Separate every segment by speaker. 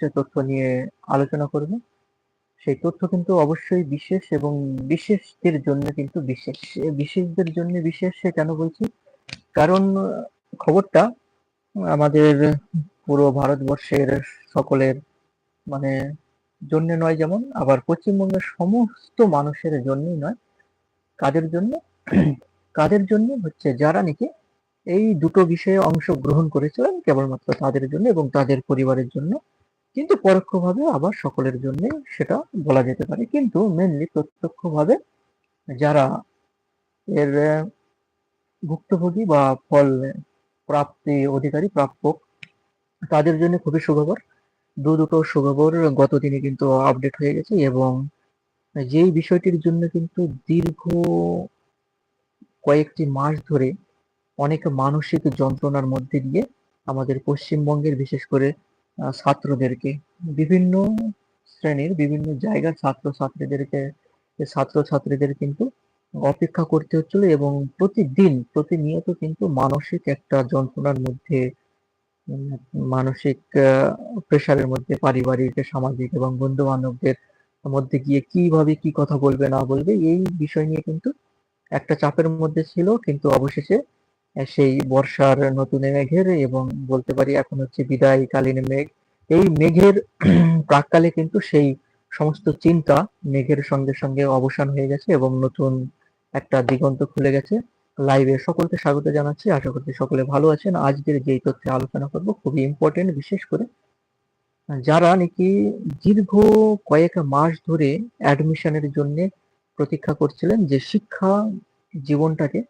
Speaker 1: যে তথ্য নিয়ে আলোচনা করব, সেই তথ্য কিন্তু অবশ্যই বিশেষ এবং বিশেষদের জন্য কিন্তু বিশেষ, বিশেষদের জন্য বিশেষ, সে কেন বলছি? কারণ খবরটা আমাদের পুরো ভারতবর্ষের সকলের মানে জন্য নয় যেমন, আবার পশ্চিমবঙ্গের সমস্ত মানুষের জন্যই নয়। কাদের জন্য? কাদের জন্য? হচ্ছে যারা নাকি এই দুটো বিষয়ে অংশগ্রহণ করেছিলেন, কেবলমাত্র তাদের জন্য এবং তাদের পরিবারের জন্য। কিন্তু পরোক্ষভাবে আবার সকলের জন্য সেটা বলা যেতে পারে। কিন্তু মেনলি প্রত্যক্ষভাবে যারা এর ভুক্তভোগী বা ফল প্রাপ্তি অধিকারী, প্রাপক, তাদের জন্য খুবই সুখবর। দু দুটো সুখবর গত দিনে কিন্তু আপডেট হয়ে গেছে এবং যেই বিষয়টির জন্য কিন্তু দীর্ঘ কয়েকটি মাস ধরে অনেক মানসিক যন্ত্রণার মধ্যে দিয়ে আমাদের পশ্চিমবঙ্গের বিশেষ করে ছাত্রদেরকে, বিভিন্ন শ্রেণির বিভিন্ন জায়গার ছাত্র ছাত্রীদেরকে ছাত্র ছাত্রীদের কিন্তু অপেক্ষা করতে হচ্ছিল এবং প্রতিদিন, প্রতিনিয়ত কিন্তু মানসিক একটা যন্ত্রণার মধ্যে মানসিক প্রেশারের মধ্যে পারিবারিক, সামাজিক এবং বন্ধু বান্ধবদের মধ্যে গিয়ে কীভাবে কি কথা বলবে না বলবে, এই বিষয় নিয়ে কিন্তু একটা চাপের মধ্যে ছিল, কিন্তু অবশেষে সেই বর্ষার নতুন মেঘের এবং বলতে পারি এখন হচ্ছে বিদায়কালীন মেঘ। এই মেঘের প্রাককালে কিন্তু সেই সমস্ত চিন্তা মেঘের সঙ্গে সঙ্গে অবসান হয়ে গেছে এবং নতুন একটা দিগন্ত খুলে গেছে। লাইভে সকলকে স্বাগত জানাচ্ছি। আশা করছি সকলে ভালো আছেন। আজকের যেই তথ্যে আলোচনা করব খুবই ইম্পর্টেন্ট বিশেষ করে যারা নাকি দীর্ঘ কয়েক মাস ধরে অ্যাডমিশনের জন্য প্রতীক্ষা করছিলেন যে শিক্ষা জীবনটাকে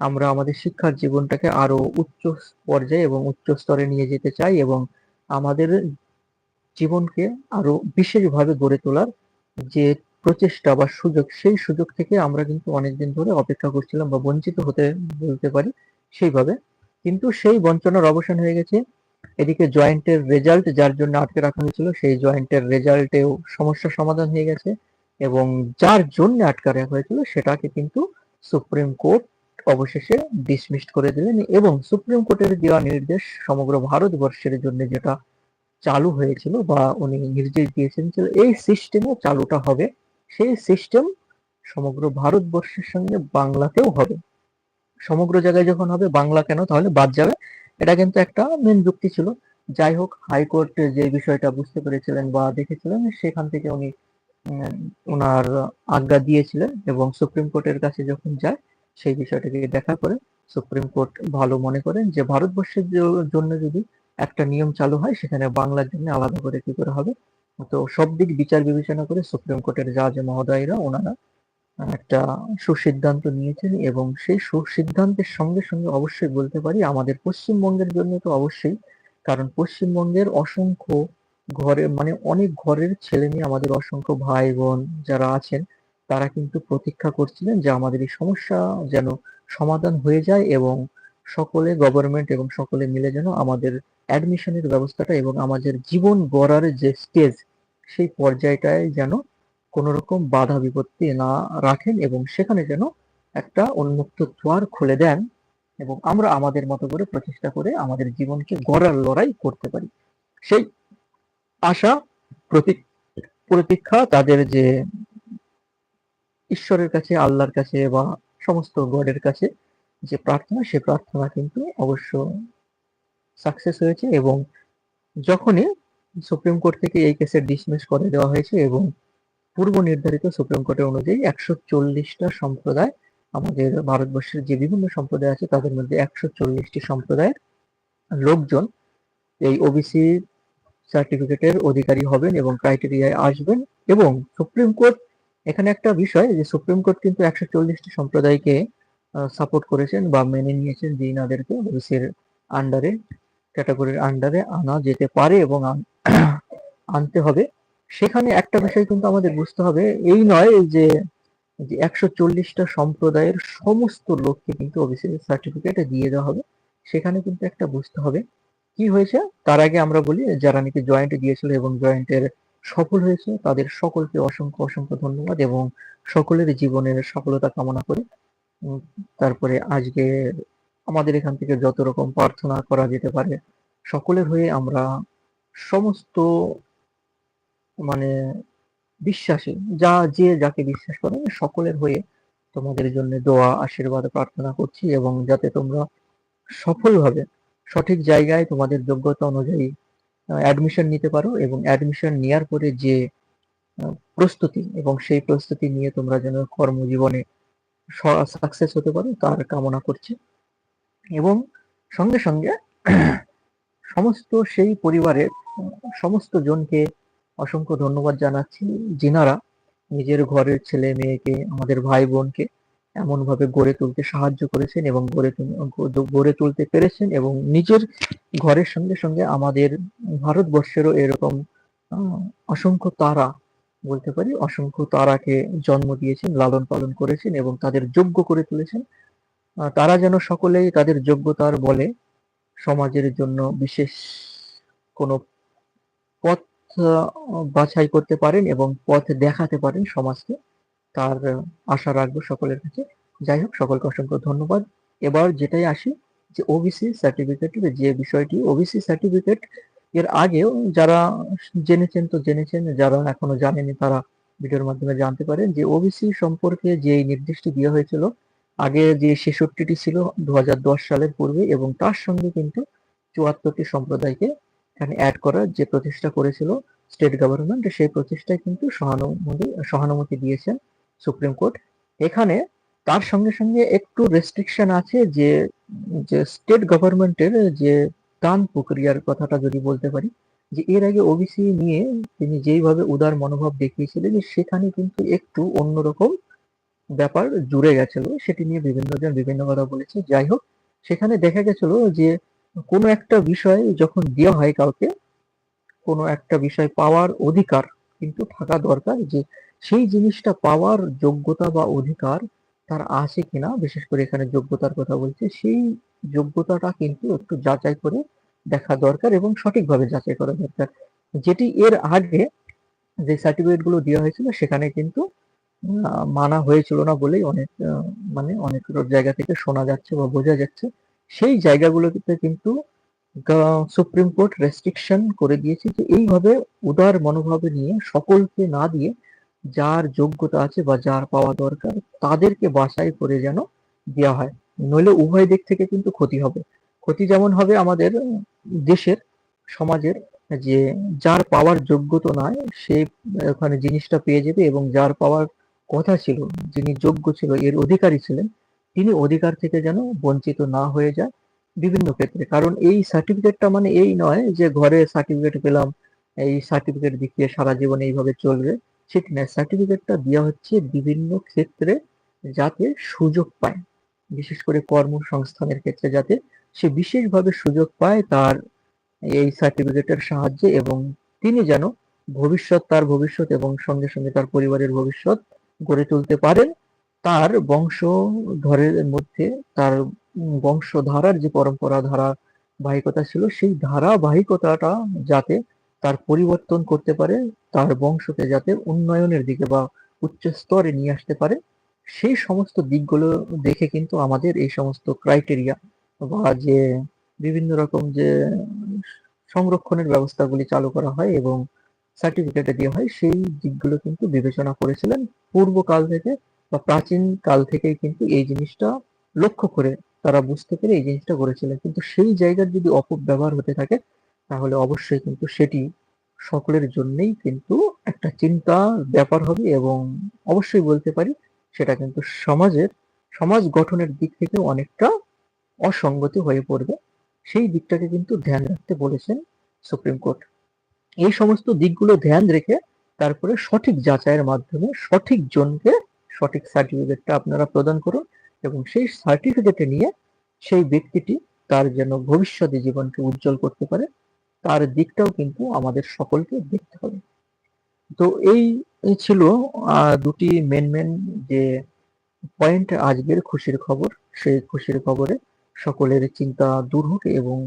Speaker 1: আমরা আমাদের শিক্ষার জীবনটাকে আরও উচ্চ পর্যায়ে এবং উচ্চ স্তরে নিয়ে যেতে চাই এবং আমাদের জীবনকে আরও বিশেষভাবে গড়ে তোলার যে প্রচেষ্টা বা সুযোগ, সেই সুযোগ থেকে আমরা কিন্তু অনেকদিন ধরে অপেক্ষা করছিলাম বা বঞ্চিত হতে বলতে পারি সেইভাবে। কিন্তু সেই বঞ্চনার অবসান হয়ে গেছে। এদিকে জয়েন্টের রেজাল্ট যার জন্য আটকে রাখা হয়েছিল, সেই জয়েন্টের রেজাল্টেও সমস্যা সমাধান হয়ে গেছে এবং যার জন্য আটকে রাখা হয়েছিল সেটাকে কিন্তু সুপ্রিম কোর্ট অবশেষে ডিসমিসড করে দিলেন এবং সুপ্রিম কোর্টের দেওয়া নির্দেশ সমগ্র ভারতবর্ষের জন্য যেটা চালু হয়েছিল বা উনি নির্দেশ দিয়েছেন যে এই সিস্টেমও চালুটা হবে, সেই সিস্টেম সমগ্র ভারতবর্ষের সঙ্গে বাংলাতেও হবে। সমগ্র জায়গায় যখন হবে বাংলা কেন, তাহলে বাদ যাবে। এটা কিন্তু একটা মেন যুক্তি ছিল। যাই হোক, হাইকোর্ট যে বিষয়টা বুঝতে পেরেছিলেন বা দেখেছিলেন, সেখান থেকে উনি ওনার আজ্ঞা দিয়েছিলেন এবং সুপ্রিম কোর্টের কাছে যখন যায় সেই বিষয়টাকে দেখা করে সুপ্রিম কোর্ট ভালো মনে করেন যে ভারতবর্ষের জন্য যদি একটা নিয়ম চালু হয়, সেখানে বাংলার জন্য আলাদা করে কি করে হবে? তো সব দিক বিচার বিবেচনা করে সুপ্রিম কোর্টের জাজ মহোদয়রা, ওনারা একটা সুসিদ্ধান্ত নিয়েছেন এবং সেই সুসিদ্ধান্তের সঙ্গে সঙ্গে অবশ্যই বলতে পারি আমাদের পশ্চিমবঙ্গের জন্য তো অবশ্যই, কারণ পশ্চিমবঙ্গের অসংখ্য ঘরে মানে অনেক ঘরের ছেলে মেয়ে, আমাদের অসংখ্য ভাই বোন যারা আছেন তারা কিন্তু প্রতীক্ষা করছিলেন যে আমাদের এই সমস্যা যেন সমাধান হয়ে যায় এবং সকলে গভর্নমেন্ট এবং সকলে মিলে যেন আমাদের অ্যাডমিশনের ব্যবস্থাটা এবং আমাদের জীবন গড়ার যে স্টেজ সেই পর্যায়টায় যেন কোনো রকম বাধা বিপত্তি না রাখেন এবং সেখানে যেন একটা উন্মুক্ত দ্বার খুলে দেন এবং আমরা আমাদের মতো করে প্রচেষ্টা করে আমাদের জীবনকে গড়ার লড়াই করতে পারি। সেই আশা প্রতীক্ষা তাদের যে ঈশ্বরের কাছে, আল্লাহর কাছে বা সমস্ত গডের কাছে যে প্রার্থনা, সে প্রার্থনা কিন্তু অবশ্য সাকসেস হয়েছে এবং যখনই সুপ্রিম কোর্ট থেকে এই কেসের ডিসমিস করে দেওয়া হয়েছে এবং পূর্ব নির্ধারিত সুপ্রিম কোর্টের অনুযায়ী একশো চল্লিশটা সম্প্রদায়, আমাদের ভারতবর্ষের যে বিভিন্ন সম্প্রদায় আছে, তাদের মধ্যে একশো চল্লিশটি সম্প্রদায়ের লোকজন এই ওবিসি সার্টিফিকেটের অধিকারী হবেন এবং ক্রাইটেরিয়ায় আসবেন এবং সুপ্রিম কোর্ট এখানে একটা বিষয় যে সুপ্রিম কোর্ট কিন্তু একশো চল্লিশটি সম্প্রদায়কে সাপোর্ট করেছেন বা মেনে নিয়েছেন যে ইনাদেরকে ওবিসির আন্ডারে ক্যাটাগরির আন্ডারে আনা যেতে পারে এবং আনতে হবে। সেখানে একটা বিষয় কিন্তু আমাদের বুঝতে হবে, এই নয় যে একশো চল্লিশটা সম্প্রদায়ের সমস্ত লোককে কিন্তু ওবিসি সার্টিফিকেট দিয়ে দেওয়া হবে। সেখানে কিন্তু একটা বুঝতে হবে। কি হয়েছে? তার আগে আমরা বলি যারা নাকি জয়েন্ট দিয়েছিল এবং জয়েন্টের সফল হয়েছে। তাদের সকলকে অসংখ্য অসংখ্য ধন্যবাদ এবং সকলের জীবনের সফলতা কামনা করে তারপরে আজকে আমাদের এখান থেকে যত রকম প্রার্থনা করা যেতে পারে, সকলের হয়ে আমরা সমস্ত মানে বিশ্বাসী, যা যে যাকে বিশ্বাস করে, সকলের হয়ে তোমাদের জন্য দোয়া, আশীর্বাদ, প্রার্থনা করছি এবং যাতে তোমরা সফলভাবে সঠিক জায়গায় তোমাদের যোগ্যতা অনুযায়ী অ্যাডমিশন নিতে পারো এবং অ্যাডমিশন নেওয়ার পরে যে প্রস্তুতি এবং সেই প্রস্তুতি নিয়ে তোমরা যেন কর্মজীবনে সাকসেস হতে পারো, তার কামনা করছি। এবং সঙ্গে সঙ্গে সমস্ত সেই পরিবারের সমস্ত জনকে অসংখ্য ধন্যবাদ জানাচ্ছি। যিনারা নিজের ঘরের ছেলে মেয়েকে আমাদের ভাই বোনকে এমনভাবে গড়ে তুলতে সাহায্য করেছেন এবং গড়ে গড়ে তুলতে পেরেছেন এবং নিজের ঘরের সঙ্গে সঙ্গে আমাদের ভারতবর্ষেরও এরকম অসংখ্য তারা, বলতে পারি, অসংখ্য তারাকে জন্ম দিয়েছেন, লালন পালন করেছেন এবং তাদের যোগ্য করে তুলেছেন। তারা যেন সকলেই তাদের যোগ্যতার বলে সমাজের জন্য বিশেষ কোনো পথ বাছাই করতে পারেন এবং পথ দেখাতে পারেন সমাজকে। তার আশা রাখব সকলের কাছে। যাই হোক, সকলকে অসংখ্য ধন্যবাদ। এবার যেটাই আসি, যে ওবিসি সার্টিফিকেট যে বিষয়টি ওবিসি সার্টিফিকেট এর আগেও যারা জেনেছেন তো জেনেছেন, যারা এখনও জানেনি তারা ভিডিওর মাধ্যমে জানতে পারেন যে ওবিসি সম্পর্কে যে নির্দিষ্টটি দেওয়া হয়েছিল, আগে যে ছেষট্টিটি ছিল দু হাজার দশ সালের পূর্বে এবং তার সঙ্গে কিন্তু চুয়াত্তরটি সম্প্রদায়কে এখানে অ্যাড করার যে প্রচেষ্টা করেছিল স্টেট গভর্নমেন্ট সেই প্রচেষ্টায় কিন্তু সহানুমতি সহানুমতি দিয়েছেন। সুপ্রিম কোর্ট এখানে তার সঙ্গে সঙ্গে একটু রেস্ট্রিকশন আছে যে যে স্টেট গভর্নমেন্টের যে দান প্রক্রিয়ার কথাটা যদি বলতে পারি, যে এর আগে ওবিসি নিয়ে তিনি যেইভাবে উদার মনোভাব দেখিয়েছিলেন সেখানে কিন্তু একটু অন্যরকম ব্যাপার জুড়ে গেছিল। সেটি নিয়ে বিভিন্ন জন বিভিন্ন কথা বলেছে। যাই হোক, সেখানে দেখা গেছিল যে কোনো একটা বিষয় যখন দেওয়া হয় কাউকে, কোনো একটা বিষয় পাওয়ার অধিকার কিন্তু থাকা দরকার যে সেই জিনিসটা পাওয়ার যোগ্যতা বা অধিকার তার আছে কিনা, বিশেষ করে এখানে যোগ্যতার কথা বলছে, সেই যোগ্যতাটা কিন্তু একটু যাচাই করে দেখা দরকার এবং সঠিকভাবে যাচাই করা দরকার। যেটি এর আগে যে সার্টিফিকেটগুলো দেওয়া হয়েছিল সেখানে কিন্তু মানা হয়েছিল না বলেই অনেক মানে অনেক জায়গা থেকে শোনা যাচ্ছে বা বোঝা যাচ্ছে। সেই জায়গাগুলোতে কিন্তু সুপ্রিম কোর্ট রেস্ট্রিকশন করে দিয়েছে যে এইভাবে উদার মনোভাবে নিয়ে সকলকে না দিয়ে যার যোগ্যতা আছে বা যার পাওয়া দরকার, তাদেরকে বাসায় করে যেন দেওয়া হয়। নইলে উভয় দিক থেকে কিন্তু ক্ষতি হবে। ক্ষতি যেমন হবে আমাদের দেশের, সমাজের, যে যার পাওয়ার যোগ্যতা নয় সে ওখানে জিনিসটা পেয়ে যাবে এবং যার পাওয়ার কথা ছিল, যিনি যোগ্য ছিল, এর অধিকারী ছিলেন, তিনি অধিকার থেকে যেন বঞ্চিত না হয়ে যায় বিভিন্ন ক্ষেত্রে। কারণ এই সার্টিফিকেটটা মানে এই নয় যে ঘরে সার্টিফিকেট পেলাম, এই সার্টিফিকেট দেখিয়ে সারা জীবন এইভাবে চলবে। সেটি নয় সার্টিফিকেটটা দেওয়া হচ্ছে বিভিন্ন ক্ষেত্রে যাতে সুযোগ পায়। বিশেষ করে কর্মসংস্থানের ক্ষেত্রে যাতে সে বিশেষভাবে সুযোগ পায় তার এই সার্টিফিকেটের সাহায্যে এবং তিনি যেন ভবিষ্যৎ, তার ভবিষ্যৎ এবং সঙ্গে সঙ্গে তার পরিবারের ভবিষ্যৎ গড়ে তুলতে পারেন। তার বংশ ধরের মধ্যে তার বংশধারার যে পরম্পরা ধারাবাহিকতা ছিল, সেই ধারাবাহিকতাটা যাতে তার পরিবর্তন করতে পারে, তার বংশকে যাতে উন্নয়নের দিকে বা উচ্চ স্তরে নিয়ে আসতে পারে, সেই সমস্ত দিকগুলো দেখে কিন্তু আমাদের এই সমস্ত ক্রাইটেরিয়া বা যে বিভিন্ন রকম যে সংরক্ষণের ব্যবস্থাগুলি চালু করা হয় এবং সার্টিফিকেটে দেওয়া হয়, সেই দিকগুলো কিন্তু বিবেচনা করেছিলেন পূর্বকাল থেকে বা প্রাচীন কাল থেকেই কিন্তু এই জিনিসটা লক্ষ্য করে তারা বুঝতে পেরে এই জিনিসটা করেছিলেন। কিন্তু সেই জায়গার যদি অপব্যবহার হতে থাকে তাহলে অবশ্যই কিন্তু সেটি সকলের জন্যই কিন্তু একটা চিন্তা ব্যাপার হবে এবং অবশ্যই বলতে পারি সেটা কিন্তু সমাজের, সমাজ গঠনের দিক থেকে অনেকটা অসঙ্গতি হয়ে পড়বে। সেই দিকটাকে কিন্তু ধ্যান রাখতে বলেছেন সুপ্রিম কোর্ট। এই সমস্ত দিকগুলো ধ্যান রেখে তারপরে সঠিক যাচাইয়ের মাধ্যমে সঠিক জনকে সঠিক সার্টিফিকেটটা আপনারা প্রদান করুন এবং সেই সার্টিফিকেটে নিয়ে সেই ব্যক্তিটি তার যেন ভবিষ্যতে জীবনকে উজ্জ্বল করতে পারে। তার দিকটাও কিন্তু আমাদের সকলকে দেখতে হবে। তো এই ছিল দুটি মেন মেন যে পয়েন্ট আজকের খুশির খবর। সেই খুশির খবরে সকলের চিন্তা দূর হোক এবং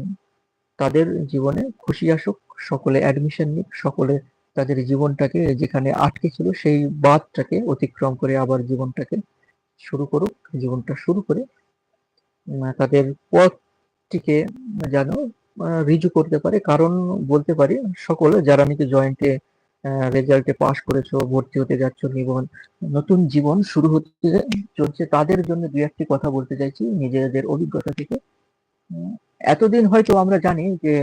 Speaker 1: তাদের জীবনে খুশি আসুক, সকলে অ্যাডমিশন নিক, সকলে তাদের জীবনটাকে যেখানে আটকে ছিল সেই বাদটাকে অতিক্রম করে আবার জীবনটাকে শুরু করুক, জীবনটা শুরু করে তাদের পথটিকে যেন রিজু করতে পারে। কারণ বলতে পারি, সকলে যারা নাকি জয়েন্টে রেজাল্টে পাশ করেছ, ভর্তি হতে যাচ্ছ জীবন নতুন জীবন শুরু হতে চলছে, তাদের জন্য দুই একটি কথা বলতে চাইছি নিজেদের অভিজ্ঞতা থেকে। এতদিন হয়তো আমরা জানি যে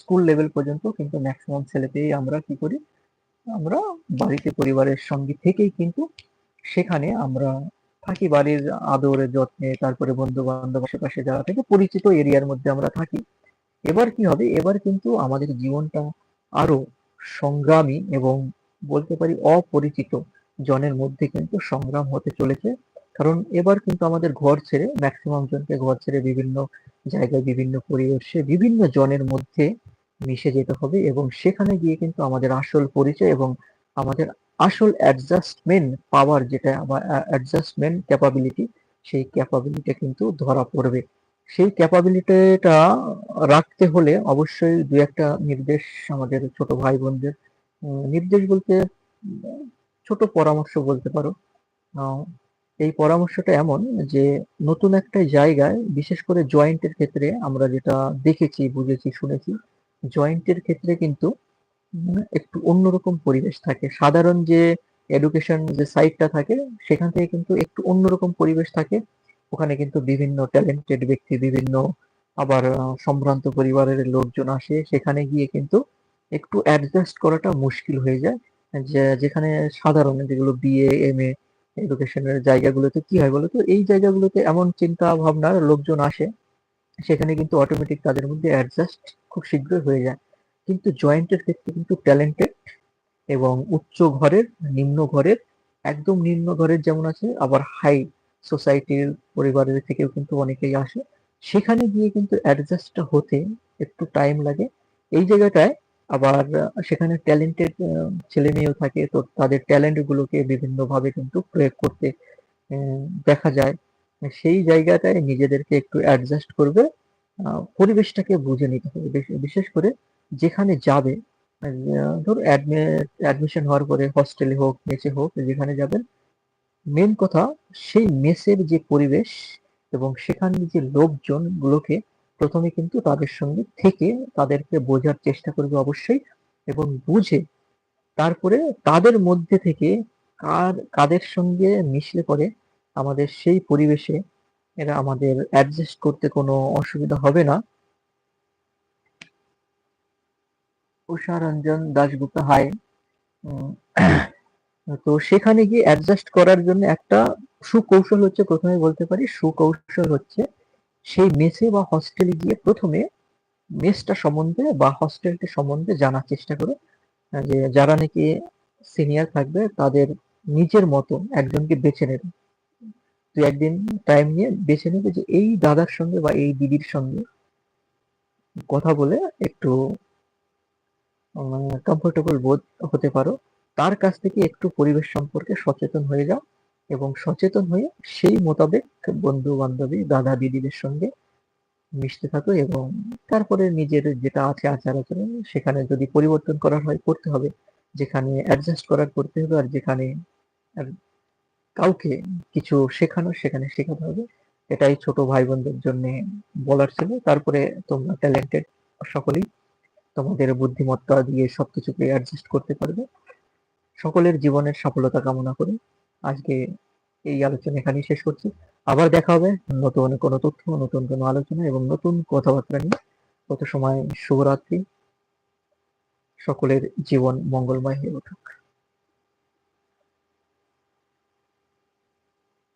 Speaker 1: স্কুল লেভেল পর্যন্ত কিন্তু ম্যাক্সিমাম ছেলেতেই আমরা কি করি? আমরা বাড়িতে পরিবারের সঙ্গে থেকেই কিন্তু সেখানে আমরা থাকি, বাড়ির আদরে যত্নে, তারপরে বন্ধু বান্ধব আশেপাশে যারা থেকে পরিচিত এরিয়ার মধ্যে আমরা থাকি। এবার কি হবে? এবার কিন্তু আমাদের জীবনটা আরও সংগ্রামী এবং বলতে পারি অপরিচিত জনের মধ্যে কিন্তু সংগ্রাম হতে চলেছে। কারণ এবার কিন্তু আমাদের ঘর ছেড়ে ম্যাক্সিমাম জনকে ঘর ছেড়ে বিভিন্ন জায়গায়, বিভিন্ন পরিবেশে, বিভিন্ন জনের মধ্যে মিশে যেতে হবে এবং সেখানে গিয়ে কিন্তু আমাদের আসল পরিচয় এবং আমাদের আসল অ্যাডজাস্টমেন্ট পাওয়ার যেটা অ্যাডজাস্টমেন্ট ক্যাপাবিলিটি সেই ক্যাপাবিলিটি কিন্তু ধরা পড়বে। সেই ক্যাপাবিলিটিটা রাখতে হলে অবশ্যই দু একটা নির্দেশ আমাদের ছোট ভাই বোনদের নির্দেশ বলতে, ছোট পরামর্শ বলতে পারো। এই পরামর্শটা এমন যে, নতুন একটা জায়গায়, বিশেষ করে জয়েন্টের ক্ষেত্রে আমরা যেটা দেখেছি, বুঝেছি, শুনেছি জয়েন্টের ক্ষেত্রে কিন্তু একটু অন্যরকম পরিবেশ থাকে। সাধারণ যে এডুকেশন যে সাইটটা থাকে, সেখান থেকে কিন্তু একটু অন্যরকম পরিবেশ থাকে। ওখানে কিন্তু বিভিন্ন ট্যালেন্টেড ব্যক্তি, বিভিন্ন আবার সম্ভ্রান্ত পরিবারের লোকজন আসে। সেখানে গিয়ে কিন্তু একটু অ্যাডজাস্ট করাটা মুশকিল হয়ে যায়। যে, যেখানে সাধারণ যেগুলো বিএ এম এ এডুকেশনের জায়গাগুলোতে কি হয় বলতো? এই জায়গাগুলোতে এমন চিন্তা ভাবনার লোকজন আসে, সেখানে কিন্তু অটোমেটিক তাদের মধ্যে অ্যাডজাস্ট খুব শীঘ্রই হয়ে যায়। কিন্তু জয়েন্টের ক্ষেত্রে কিন্তু ট্যালেন্টেড এবং উচ্চ ঘরের, নিম্ন ঘরের, একদম নিম্ন ঘরের যেমন আছে, আবার হাই সোসাইটির পরিবারের থেকেও কিন্তু অনেকেই আসে। সেখানে গিয়ে কিন্তু অ্যাডজাস্ট হতে একটু টাইম লাগে। এই জায়গাটায় আবার সেখানে ট্যালেন্টেড ছেলে মেয়েও থাকে, তো তাদের ট্যালেন্ট গুলোকে বিভিন্ন ভাবে কিন্তু প্রয়োগ করতে দেখা যায়। সেই জায়গাটায় নিজেদেরকে একটু অ্যাডজাস্ট করবে পরিবেশটাকে বুঝে নিতে হবে। বিশেষ করে যেখানে যাবে ধরো অ্যাডমিশন হওয়ার পরে হস্টেলে হোক মেসে হোক, যেখানে যাবেন মেন কথা, সেই মেসের যে পরিবেশ এবং সেখানে যে লোকজন গুলোকে প্রথমে কিন্তু তাদের সঙ্গে থেকে তাদেরকে বোঝার চেষ্টা করবে অবশ্যই এবং বুঝে তারপরে তাদের মধ্যে থেকে কার, কাদের সঙ্গে মিশলে পরে আমাদের সেই পরিবেশে এরা আমাদের অ্যাডজাস্ট করতে কোনো অসুবিধা হবে না। উষা রঞ্জন দাশগুপ্তা হাই তো সেখানে গিয়ে অ্যাডজাস্ট করার জন্য একটা সুকৌশল হচ্ছে, প্রথমে বলতে পারি সুকৌশল হচ্ছে সেই মেসে বা হস্টেলে গিয়ে প্রথমে মেসটা সম্বন্ধে বা হস্টেলটা সম্বন্ধে জানার চেষ্টা করো। যে যারা নাকি সিনিয়র থাকবে তাদের নিজের মতো একজনকে বেছে নেবে। তুই একদিন টাইম নিয়ে বেছে নেবে যে এই দাদার সঙ্গে বা এই দিদির সঙ্গে কথা বলে একটু কমফোর্টেবল বোধ হতে পারো। তার কাছ থেকে একটু পরিবেশ সম্পর্কে সচেতন হয়ে যাও এবং সচেতন হয়ে সেই মোতাবেক বন্ধু বান্ধবী দাদা দিদিদের সঙ্গে মিশতে থাকো এবং তারপরে নিজের যেটা আছে আচার আচরণ সেখানে যদি পরিবর্তন করার হয়, করতে হবে। যেখানে অ্যাডজাস্ট করার করতে হবে আর যেখানে কাউকে কিছু শেখানো সেখানে শেখাতে হবে। এটাই ছোট ভাই বোনদের জন্য বলার ছিল। তারপরে তোমরা ট্যালেন্টেড সকলেই তোমাদের বুদ্ধিমত্তা দিয়ে সবকিছুকে অ্যাডজাস্ট করতে পারবে। সকলের জীবনের সফলতা কামনা করি আজকে এই আলোচনা এখানেই শেষ করছি। আবার দেখা হবে নতুন কোনো তথ্য, নতুন কোনো আলোচনা এবং নতুন কথাবার্তা নিয়ে। কত সময় শুভরাত্রি। সকলের জীবন মঙ্গলময় হয়ে উঠুক।